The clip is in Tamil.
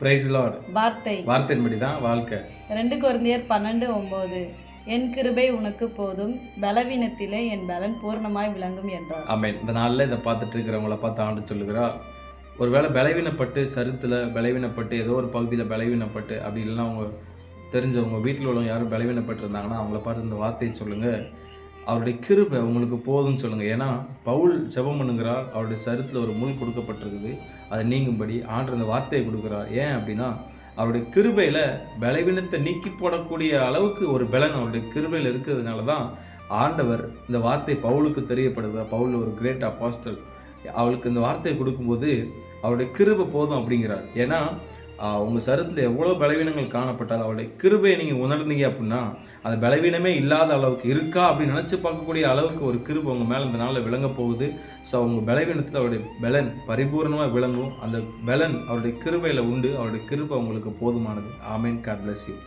பிரைஸ் லார்ட் வார்த்தை. வார்த்தையின்படி தான் வாழ்க்கை. ரெண்டு குழந்தையர் பன்னெண்டு ஒன்பது என் கிருபை உனக்கு போதும் பலவீனத்திலே என் பலன் பூர்ணமாய் விளங்கும் என்றார். ஆமென். இந்த நாளில் இதை பார்த்துட்டு இருக்கிறவங்கள பார்த்து ஆண்டு சொல்லுகிறா ஒருவேளை பலவீனப்பட்டு சருத்தில் பலவீனப்பட்டு ஏதோ ஒரு பகுதியில் பலவீனப்பட்டு அப்படி இல்லைன்னா அவங்க தெரிஞ்சவங்க வீட்டில் உள்ளவங்க யாரும் பலவீனப்பட்டிருந்தாங்கன்னா அவங்கள பார்த்து இந்த வார்த்தையை சொல்லுங்கள் அவருடைய கிருபை உங்களுக்கு போதும்னு சொல்லுங்கள் ஏன்னா பவுல் ஜெபம் பண்ணுங்கிறார் அவருடைய சருத்தில் ஒரு முள் கொடுக்கப்பட்டிருக்குது. அதை நீங்கும்படி ஆண்டு அந்த வார்த்தையை கொடுக்குறார். ஏன் அப்படின்னா அவருடைய கிருபையில் பலவீனத்தை நீக்கி போடக்கூடிய அளவுக்கு ஒரு பலன் அவருடைய கிருபையில் இருக்கிறதுனால தான் ஆண்டவர் இந்த வார்த்தை பவுலுக்கு தெரியப்படுது. பவுல் ஒரு கிரேட் அப்பாஸ்டல் அவளுக்கு இந்த வார்த்தையை கொடுக்கும்போது அவருடைய கிருபை போதும் அப்படிங்கிறார். ஏன்னா உங்கள் உங்க சரத்தில் எவ்வளோ பலவீனங்கள் காணப்பட்டாலும் அவருடைய கிருபையை நீங்கள் உணர்ந்தீங்க அப்படின்னா அந்த பலவீனமே இல்லாத அளவுக்கு இருக்கா அப்படின்னு நினச்சி பார்க்கக்கூடிய அளவுக்கு ஒரு கிருப்பு உங்கள் மேலே இந்த நாளில் விளங்க போகுது. ஸோ அவங்க பலவீனத்தில் அவருடைய பலன் பரிபூர்ணமாக விளங்கும். அந்த பலன் அவருடைய கிருபையில் உண்டு. அவருடைய கிருப்பு அவங்களுக்கு போதுமானது. Amen God bless you.